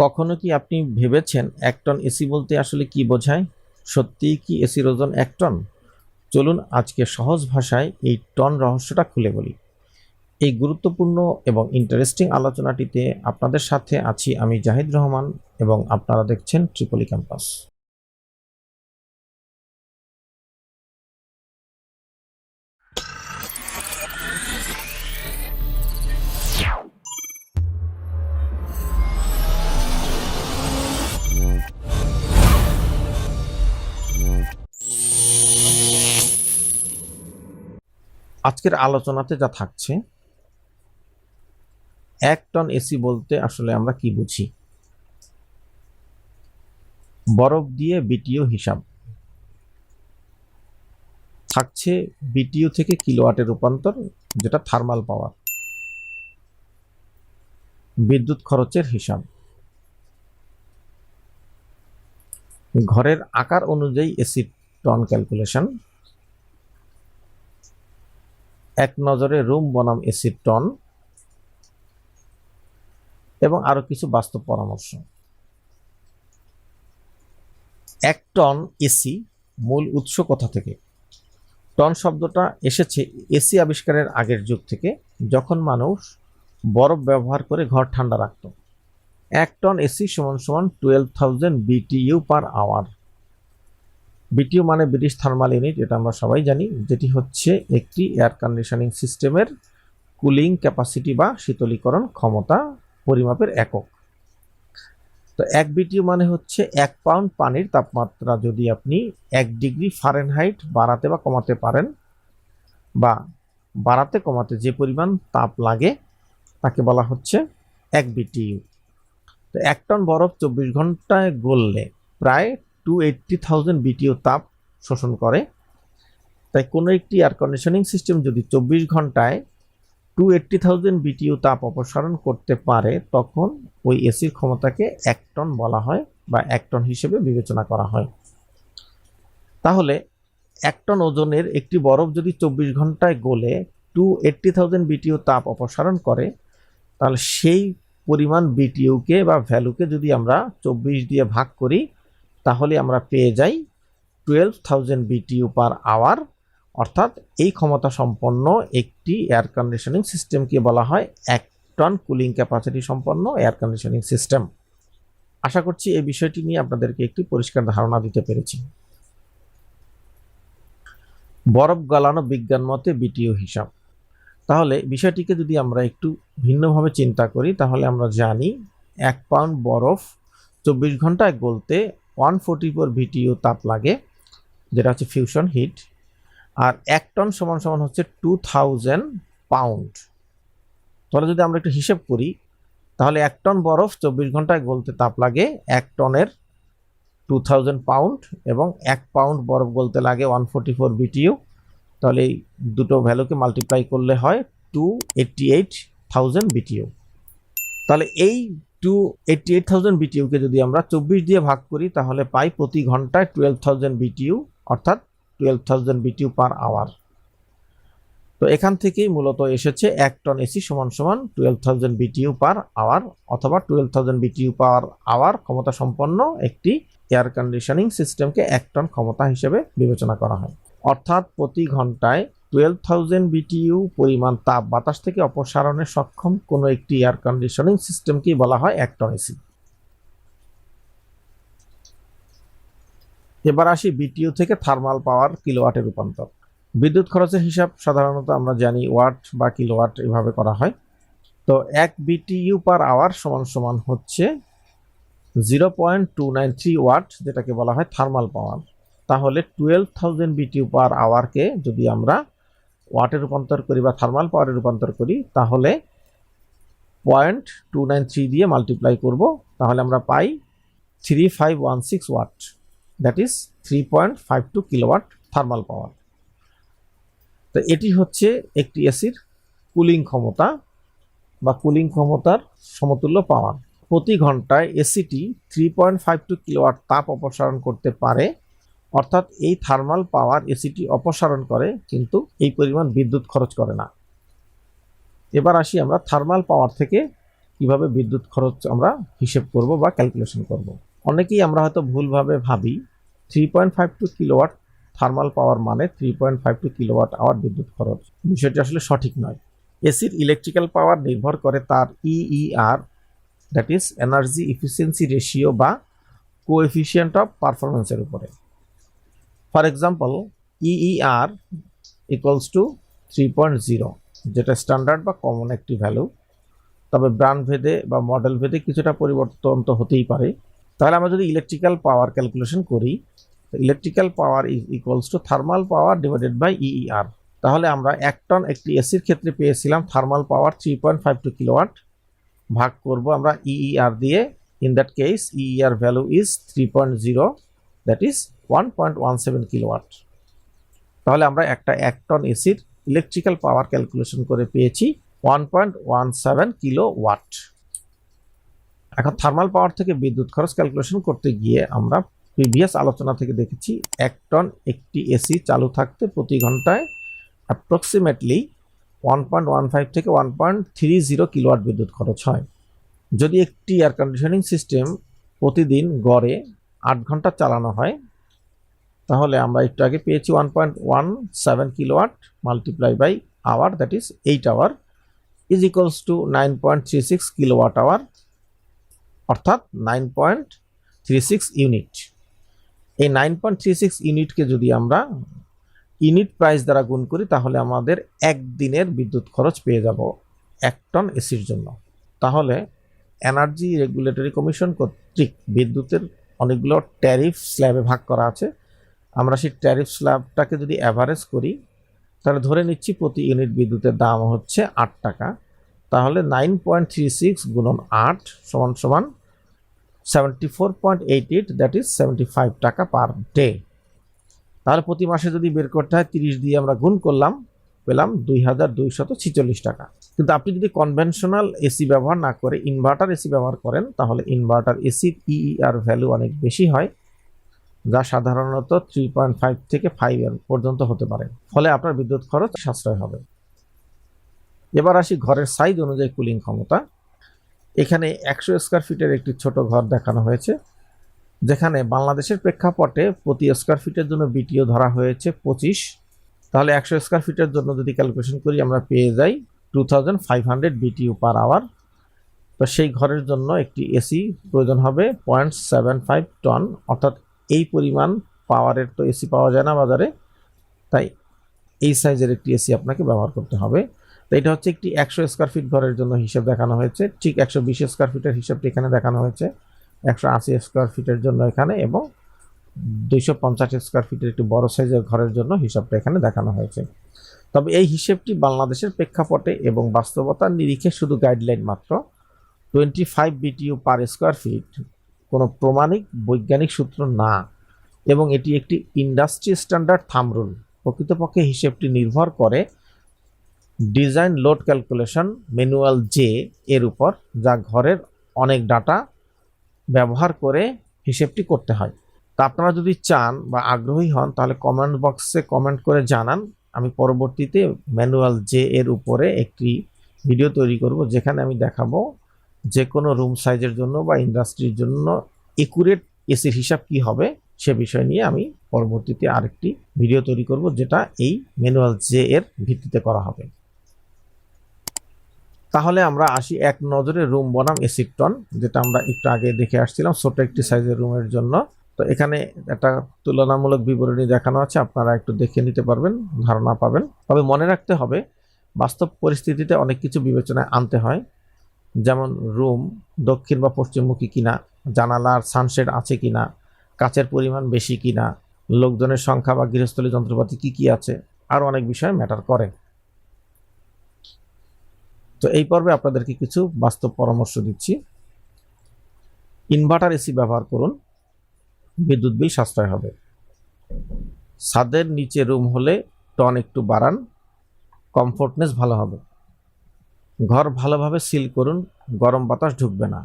কখনো কি আপনি ভেবেছেন এক টন এসি বলতে আসলে কি বোঝায়? সত্যিই কি এসির ওজন এক টন? চলুন আজকে সহজ ভাষায় এই টন রহস্যটা খুলে বলি। এই গুরুত্বপূর্ণ এবং ইন্টারেস্টিং আলোচনাটিতে আপনাদের সাথে আছি আমি জাহিদ রহমান এবং আপনারা দেখছেন ট্রিপলি ক্যাম্পাস। আজকের আলোচনাতে যা থাকছে, এক টন এসি বলতে আসলে আমরা কি বুঝি? বরফ দিয়ে বিটিও হিসাব। থাকছে বিটিও থেকে কিলোওয়াটের রূপান্তর, যেটা থার্মাল পাওয়ার বিদ্যুৎ খরচের হিসাব। ঘরের আকার অনুযায়ী এসি টন ক্যালকুলেশন এক নজরে রুম বনাম এসির টন এবং আরও কিছু বাস্তব পরামর্শ। এক টন এসি মূল উৎস কথা থেকে? টন শব্দটা এসেছে এসি আবিষ্কারের আগের যুগ থেকে, যখন মানুষ বরফ ব্যবহার করে ঘর ঠান্ডা রাখত। এক টন এসি সমান সমান twelve thousand BTU per hour BTU মানে ব্রিটিশ থার্মাল ইউনিট এটা আমরা সবাই জানি, যেটি হচ্ছে একটি এয়ার কন্ডিশনিং সিস্টেমের কুলিং ক্যাপাসিটি বা শীতলীকরণ ক্ষমতা পরিমাপের একক। তো এক বিটিও মানে হচ্ছে এক পাউন্ড পানির তাপমাত্রা যদি আপনি এক ডিগ্রি ফারেনহাইট বাড়াতে বা কমাতে পারেন বা বাড়াতে কমাতে যে পরিমাণ তাপ লাগে, তাকে বলা হচ্ছে এক বিটিইউ তো এক টন বরফ চব্বিশ ঘন্টায় গললে প্রায় টু এইট্টি থাউজেন্ড বিটিও তাপ শোষণ করে। তাই কোনো একটি এয়ার কন্ডিশনিং সিস্টেম যদি চব্বিশ ঘন্টায় টু এইট্টি থাউজেন্ড বিটিও তাপ অপসারণ করতে পারে, তখন ওই এসির ক্ষমতাকে এক টন বলা হয় বা এক টন হিসেবে বিবেচনা করা হয়। তাহলে এক টন ওজনের একটি বরফ যদি চব্বিশ ঘন্টায় গলে টু এইট্টি থাউজেন্ড বিটিও তাপ অপসারণ করে, তাহলে সেই পরিমাণ বিটিউকে বা ভ্যালুকে যদি আমরা চব্বিশ দিয়ে ভাগ করি তাহলে আমরা পেয়ে যাই twelve thousand BTU per hour অর্থাৎ এই ক্ষমতা সম্পন্ন একটি এয়ার কন্ডিশনিং সিস্টেমকে বলা হয় এক টন কুলিং ক্যাপাসিটি সম্পন্ন এয়ার কন্ডিশনিং সিস্টেম আশা করছি এই বিষয়টি নিয়ে আপনাদেরকে একটি পরিষ্কার ধারণা দিতে পেরেছি। বরফ গলানো বিজ্ঞান মতে বিটিও হিসাব। তাহলে বিষয়টিকে যদি আমরা একটু ভিন্নভাবে চিন্তা করি, তাহলে আমরা জানি এক পাউন্ড বরফ চব্বিশ ঘন্টায় গলতে ওয়ান ফোর্টি ফোর ভিটিও তাপ লাগে, যেটা হচ্ছে ফিউশন হিট আর এক টন সমান সমান হচ্ছে টু থাউজেন্ড পাউন্ড তাহলে যদি আমরা একটু হিসেব করি, তাহলে এক টন বরফ চব্বিশ ঘন্টায় গলতে তাপ লাগে এক টনের টু থাউজেন্ড পাউন্ড এবং এক পাউন্ড বরফ গলতে লাগে ওয়ান ফোর্টি ফোর বিটিউ তাহলে এই দুটো ভ্যালুকে মাল্টিপ্লাই করলে হয় two eighty eight thousand BTU তাহলে এই টু এইটটি এইট থাউজেন্ড বিটিউকে যদি আমরা চব্বিশ দিয়ে ভাগ করি, তাহলে পাই প্রতি ঘন্টায় টুয়েলভ থাউজেন্ড বিটিউ অর্থাৎ twelve thousand BTU per hour তো এখান থেকেই মূলত এসেছে এক টন এসি সমান সমান twelve thousand BTU per hour অথবা twelve thousand BTU per hour ক্ষমতা সম্পন্ন একটি এয়ার কন্ডিশনিং সিস্টেমকে এক টন ক্ষমতা হিসেবে বিবেচনা করা হয়। অর্থাৎ প্রতি ঘন্টায় টুয়েলভ থাউজেন্ড বিটিইউ পরিমাণ তাপ বাতাস থেকে অপসারণে সক্ষম কোনো একটি এয়ার কন্ডিশনিং সিস্টেমকেই বলা হয় এক টন এসি এবার আসি বিটিইউ থেকে থার্মাল পাওয়ার কিলোওয়াটে রূপান্তর। বিদ্যুৎ খরচের হিসাব সাধারণত আমরা জানি ওয়াট বা কিলোওয়াট এভাবে করা হয়। তো এক বিটিইউ পার আওয়ার সমান সমান হচ্ছে zero point two nine three watt যেটাকে বলা হয় থার্মাল পাওয়ার তাহলে টুয়েলভ থাউজেন্ড বিটিউ পার আওয়ারকে যদি আমরা ওয়াটে রূপান্তর করি বা থার্মাল পাওয়ারে রূপান্তর করি, তাহলে পয়েন্ট টু নাইন থ্রি দিয়ে মাল্টিপ্লাই করব, তাহলে আমরা পাই three five one six watt that is three point five two kilowatt thermal power তো এটি হচ্ছে একটি এসির কুলিং ক্ষমতা বা কুলিং ক্ষমতার সমতুল্য পাওয়ার। প্রতি ঘন্টায় এসিটি three point five two kilowatt তাপ অপসারণ করতে পারে অর্থাৎ এই থার্মাল পাওয়ার এসিটি অপসারণ করে, কিন্তু এই পরিমাণ বিদ্যুৎ খরচ করে না। এবার আসি আমরা থার্মাল পাওয়ার থেকে কীভাবে বিদ্যুৎ খরচ আমরা হিসেব করব বা ক্যালকুলেশন করব। অনেকেই আমরা হয়তো ভুলভাবে ভাবি three point five two kilowatt thermal power মানে three point five two kilowatt hour বিদ্যুৎ খরচ। বিষয়টি আসলে সঠিক নয়। এসির ইলেকট্রিক্যাল পাওয়ার নির্ভর করে তার EER that is energy efficiency ratio বা কোএফিসিয়েন্ট অফ পারফরমেন্সের উপরে। For example EER equals to three point zero যেটা স্ট্যান্ডার্ড বা কমন একটি ভ্যালু তবে ব্র্যান্ড ভেদে বা মডেল ভেদে কিছুটা পরিবর্তন তো হতেই পারে। তাহলে আমরা যদি ইলেকট্রিক্যাল পাওয়ার ক্যালকুলেশন করি electrical power is equals to thermal power divided by EER তাহলে আমরা এক টন একটি এসির ক্ষেত্রে পেয়েছিলাম thermal power three point five two kilowatt ভাগ করব আমরা ইইআর দিয়ে। In that case EER value is three point zero that is one point one seven kilowatt তাহলে আমরা একটা এক টন এসির ইলেকট্রিক্যাল পাওয়ার ক্যালকুলেশন করে পেয়েছি one point one seven kilo watt এখন থার্মাল পাওয়ার থেকে বিদ্যুৎ খরচ ক্যালকুলেশন করতে গিয়ে আমরা প্রিভিয়াস আলোচনা থেকে দেখেছি এক টন একটি এসি চালু থাকতে প্রতি ঘন্টায় approximately one point one five থেকে one point three zero kilowatt বিদ্যুৎ খরচ হয়। যদি একটি এয়ার কন্ডিশনিং সিস্টেম প্রতিদিন গড়ে আট ঘণ্টা চালানো হয়। তাহলে আমরা একটু আগে পেয়েছি one point one seven kilowatt multiply by hour that is eight hour is equals to nine point three six kilowatt hour অর্থাৎ nine point three six unit এই নাইন পয়েন্ট থ্রি সিক্স ইউনিটকে যদি আমরা ইউনিট প্রাইস দ্বারা গুণ করি, তাহলে আমাদের একদিনের বিদ্যুৎ খরচ পেয়ে যাব এক টন এসির জন্য। তাহলে এনার্জি রেগুলেটরি কমিশন কর্তৃক বিদ্যুতের অনেকগুলো ট্যারিফ স্ল্যাবে ভাগ করা আছে। আমরা সেই ট্যারিফ স্ল্যাবটাকে যদি অ্যাভারেজ করি, তাহলে ধরে নিচ্ছি প্রতি ইউনিট বিদ্যুতের দাম হচ্ছে আট টাকা। তাহলে নাইন পয়েন্ট থ্রি সিক্স গুণন আট সমান সমান seventy four point eight eight that is seventy five টাকা পার ডে তাহলে প্রতি মাসে যদি বের করতে হয় তিরিশ দিয়ে আমরা গুণ করলাম পেলাম দুই হাজার দুইশত টাকা। কিন্তু আপনি যদি কনভেনশনাল এসি ব্যবহার না করে ইনভার্টার এসি ব্যবহার করেন, তাহলে ইনভার্টার এসির ইইআর ভ্যালু অনেক বেশি হয়, যা সাধারণত থ্রি পয়েন্ট ফাইভ থেকে ফাইভ এর পর্যন্ত হতে পারে। ফলে আপনার বিদ্যুৎ খরচ সাশ্রয় হবে। এবার আসি ঘরের সাইজ অনুযায়ী কুলিং ক্ষমতা। এখানে একশো স্কোয়ার ফিটের একটি ছোট ঘর দেখানো হয়েছে, যেখানে বাংলাদেশের প্রেক্ষাপটে প্রতি স্কোয়ার ফিটের জন্য বিটিও ধরা হয়েছে পঁচিশ। তাহলে একশো স্কোয়ার ফিটের জন্য যদি ক্যালকুলেশন করি, আমরা পেয়ে যাই two thousand five hundred BTU per hour তো সেই ঘরের জন্য একটি এসি প্রয়োজন হবে পয়েন্ট সেভেন ফাইভ টন অর্থাৎ এই পরিমাণ পাওয়ারের তো এসি পাওয়া যায় না বাজারে, তাই এই সাইজের একটি এসি আপনাকে ব্যবহার করতে হবে। তো এটা হচ্ছে একটি একশো স্কোয়ার ফিট ঘরের জন্য হিসেব দেখানো হয়েছে, ঠিক একশো বিশ স্কোয়ার ফিটের হিসাবটি এখানে দেখানো হয়েছে, একশো আশি স্কোয়ার ফিটের জন্য এখানে, এবং দুইশো পঞ্চাশ স্কোয়ার ফিটের একটি বড় সাইজের ঘরের জন্য হিসাবটা এখানে দেখানো হয়েছে। তবে এই হিসেবটি বাংলাদেশের প্রেক্ষাপটে এবং বাস্তবতার নিরিখে শুধু গাইডলাইন মাত্র twenty five BTU per square feet কোনো প্রমাণিক বৈজ্ঞানিক সূত্র না এবং এটি একটি ইন্ডাস্ট্রি স্ট্যান্ডার্ড থামরুল প্রকৃতপক্ষে হিসেবটি নির্ভর করে design load calculation manual J এর উপর, যা ঘরের অনেক ডাটা ব্যবহার করে হিসেবটি করতে হয়। তা আপনারা যদি চান বা আগ্রহী হন, তাহলে কমেন্ট বক্সে কমেন্ট করে জানান। আমি পরবর্তীতে ম্যানুয়াল জে এর উপরে একটি ভিডিও তৈরি করব, যেখানে আমি দেখাবো যে কোনো রুম সাইজের জন্য বা ইন্ডাস্ট্রির জন্য একুরেট এসির হিসাব কি হবে, সে বিষয় নিয়ে আমি পরবর্তীতে আরেকটি ভিডিও তৈরি করব, যেটা এই ম্যানুয়াল জে এর ভিত্তিতে করা হবে। তাহলে আমরা আসি এক নজরে রুম বনাম এসির টন যেটা আমরা একটু আগে দেখে আসছিলাম ছোট একটি সাইজের রুমের জন্য। তো এখানে একটা তুলনামূলক বিবরণী দেখানো আছে, আপনারা একটু দেখে নিতে পারবেন, ধারণা পাবেন। তবে মনে রাখতে হবে, বাস্তব পরিস্থিতিতে অনেক কিছু বিবেচনায় আনতে হয়। যেমন রুম, দক্ষিণ বা পশ্চিমমুখী কিনা, জানালার সানশেড আছে কিনা, কাচের পরিমাণ বেশি কিনা, লোকজনের সংখ্যা বা গৃহস্থলী যন্ত্রপাতি কি কি আছে আর অনেক বিষয় ম্যাটার করে। তো এই পর্বে আপনাদেরকে কিছু বাস্তব পরামর্শ দিচ্ছি। ইনভার্টার এসি ব্যবহার করুন। বিদ্যুৎ বিল সাশ্রয় হবে। ছাদের নিচে রুম হলে টন একটু বাড়ান, কমফোর্টনেস ভালো হবে। ঘর ভালোভাবে সিল করুন, গরম বাতাস ঢুকবে না।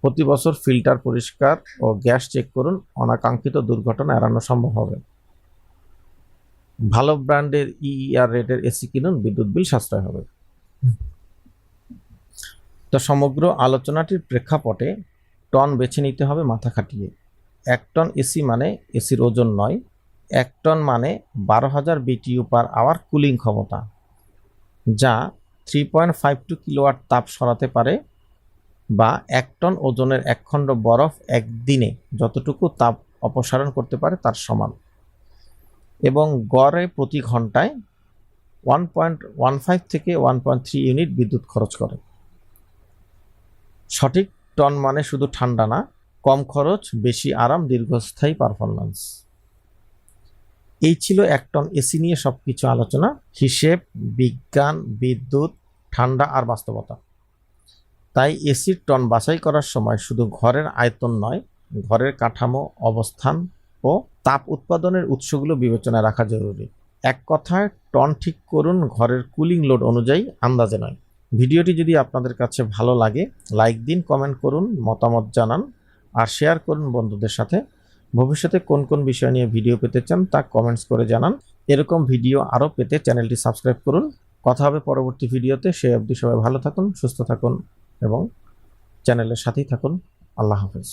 প্রতি বছর ফিল্টার পরিষ্কার ও গ্যাস চেক করুন, অনাকাঙ্ক্ষিত দুর্ঘটনা এড়ানো সম্ভব হবে। ভালো ব্র্যান্ডের ইইআর রেটের এসি কিনুন, বিদ্যুৎ বিল সাশ্রয় হবে। তো সমগ্র আলোচনাটির প্রেক্ষাপটে টন বেছে নিতে হবে মাথা খাটিয়ে। এক টন এসি মানে এসির ওজন নয়, এক টন মানে বারো হাজার বিটিইউ পার আওয়ার কুলিং ক্ষমতা, যা three point five two kilowatt তাপ সরাতে পারে বা এক টন ওজনের একখণ্ড বরফ একদিনে যতটুকু তাপ অপসারণ করতে পারে তার সমান। এবং গড়ে প্রতি ঘন্টায় ওয়ান পয়েন্ট ওয়ান ফাইভ থেকে ওয়ান পয়েন্ট থ্রি ইউনিট বিদ্যুৎ খরচ করে। সঠিক টন মানে শুধু ঠান্ডা না, কম খরচ, বেশি আরাম, দীর্ঘস্থায়ী পারফরম্যান্স এই ছিল এক টন এসি নিয়ে সব কিছু আলোচনা, হিসেব, বিজ্ঞান, বিদ্যুৎ, ঠান্ডা আর বাস্তবতা। তাই এসির টন বাছাই করার সময় শুধু ঘরের আয়তন নয়, ঘরের কাঠামো, অবস্থান ও তাপ উৎপাদনের উৎসগুলো বিবেচনায় রাখা জরুরি। এক কথায়, টন ঠিক করুন ঘরের কুলিং লোড অনুযায়ী, আন্দাজে নয়। ভিডিওটি যদি আপনাদের কাছে ভালো লাগে লাইক দিন কমেন্ট করুন, মতামত জানান আর শেয়ার করুন বন্ধুদের সাথে। ভবিষ্যতে কোন কোন বিষয় নিয়ে ভিডিও পেতে চান তা কমেন্টস করে জানান। এরকম ভিডিও আরও পেতে চ্যানেলটি সাবস্ক্রাইব করুন। কথা হবে পরবর্তী ভিডিওতে সে অবধি সবাই ভালো থাকুন, সুস্থ থাকুন এবং চ্যানেলের সাথেই থাকুন। আল্লাহ হাফেজ।